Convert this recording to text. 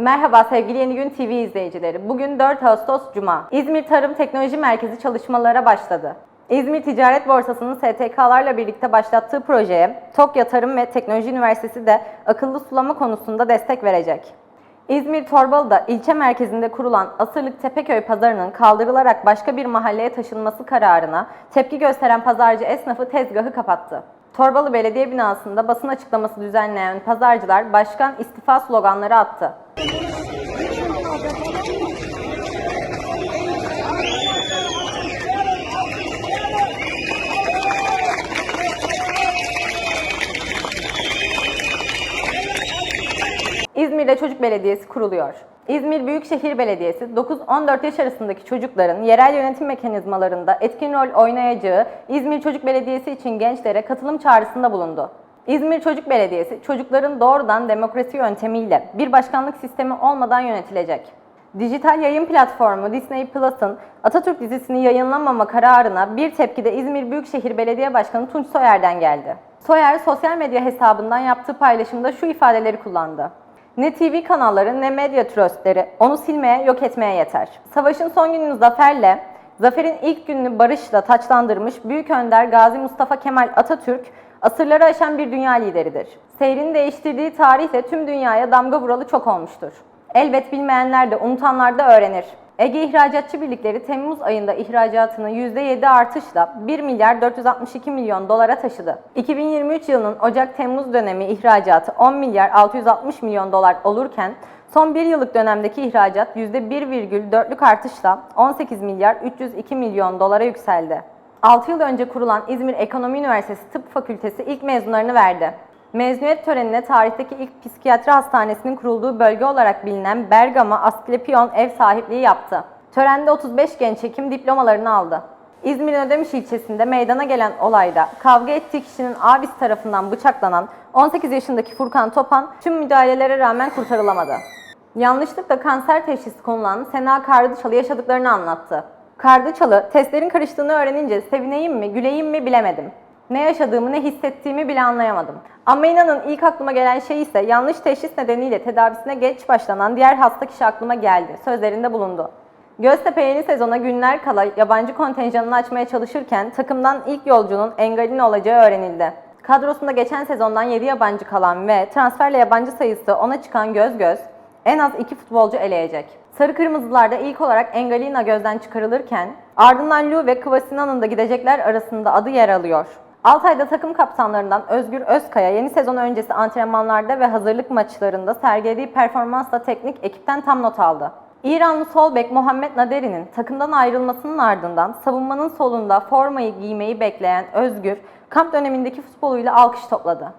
Merhaba sevgili Yeni Gün TV izleyicileri. Bugün 4 Ağustos Cuma. İzmir Tarım Teknoloji Merkezi çalışmalara başladı. İzmir Ticaret Borsası'nın STK'larla birlikte başlattığı projeye Tokyo Tarım ve Teknoloji Üniversitesi de akıllı sulama konusunda destek verecek. İzmir Torbalı'da ilçe merkezinde kurulan Asırlık Tepeköy pazarının kaldırılarak başka bir mahalleye taşınması kararına tepki gösteren pazarcı esnafı tezgahı kapattı. Torbalı Belediye binasında basın açıklaması düzenleyen pazarcılar başkan istifa sloganları attı. İzmir'de Çocuk Belediyesi kuruluyor. İzmir Büyükşehir Belediyesi 9-14 yaş arasındaki çocukların yerel yönetim mekanizmalarında etkin rol oynayacağı İzmir Çocuk Belediyesi için gençlere katılım çağrısında bulundu. İzmir Çocuk Belediyesi çocukların doğrudan demokrasi yöntemiyle bir başkanlık sistemi olmadan yönetilecek. Dijital yayın platformu Disney Plus'ın Atatürk dizisini yayınlamama kararına bir tepki de İzmir Büyükşehir Belediye Başkanı Tunç Soyer'den geldi. Soyer sosyal medya hesabından yaptığı paylaşımda şu ifadeleri kullandı. Ne TV kanalları ne medya tröstleri onu silmeye yok etmeye yeter. Savaşın son gününü zaferle, zaferin ilk gününü barışla taçlandırmış Büyük Önder Gazi Mustafa Kemal Atatürk asırları aşan bir dünya lideridir. Seyrini değiştirdiği tarihle tüm dünyaya damga vuralı çok olmuştur. Elbet bilmeyenler de unutanlar da öğrenir. Ege İhracatçı Birlikleri Temmuz ayında ihracatını %7 artışla 1 milyar 462 milyon dolara taşıdı. 2023 yılının Ocak-Temmuz dönemi ihracatı 10 milyar 660 milyon dolar olurken son bir yıllık dönemdeki ihracat %1,4'lük artışla 18 milyar 302 milyon dolara yükseldi. 6 yıl önce kurulan İzmir Ekonomi Üniversitesi Tıp Fakültesi ilk mezunlarını verdi. Mezuniyet törenine tarihteki ilk psikiyatri hastanesinin kurulduğu bölge olarak bilinen Bergama Asklepion ev sahipliği yaptı. Törende 35 genç hekim diplomalarını aldı. İzmir'in Ödemiş ilçesinde meydana gelen olayda kavga ettiği kişinin abisi tarafından bıçaklanan 18 yaşındaki Furkan Topan tüm müdahalelere rağmen kurtarılamadı. Yanlışlıkla kanser teşhisi konulan Sena Kardıçalı yaşadıklarını anlattı. Kardıçalı, testlerin karıştığını öğrenince sevineyim mi, güleyim mi bilemedim. Ne yaşadığımı, ne hissettiğimi bile anlayamadım. Ama inanın ilk aklıma gelen şey ise yanlış teşhis nedeniyle tedavisine geç başlanan diğer hasta kişi aklıma geldi. Sözlerinde bulundu. Göztepe yeni sezona günler kala yabancı kontenjanını açmaya çalışırken takımdan ilk yolcunun Engalina olacağı öğrenildi. Kadrosunda geçen sezondan 7 yabancı kalan ve transferle yabancı sayısı 10'a çıkan Göz Göz, en az 2 futbolcu eleyecek. Sarı Kırmızılarda ilk olarak Engalina gözden çıkarılırken ardından Lu ve Kvasina'nın da gidecekler arasında adı yer alıyor. Altay'da takım kaptanlarından Özgür Özkaya yeni sezon öncesi antrenmanlarda ve hazırlık maçlarında sergilediği performansla teknik ekipten tam not aldı. İranlı sol bek Muhammed Naderi'nin takımdan ayrılmasının ardından savunmanın solunda formayı giymeyi bekleyen Özgür, kamp dönemindeki futboluyla alkış topladı.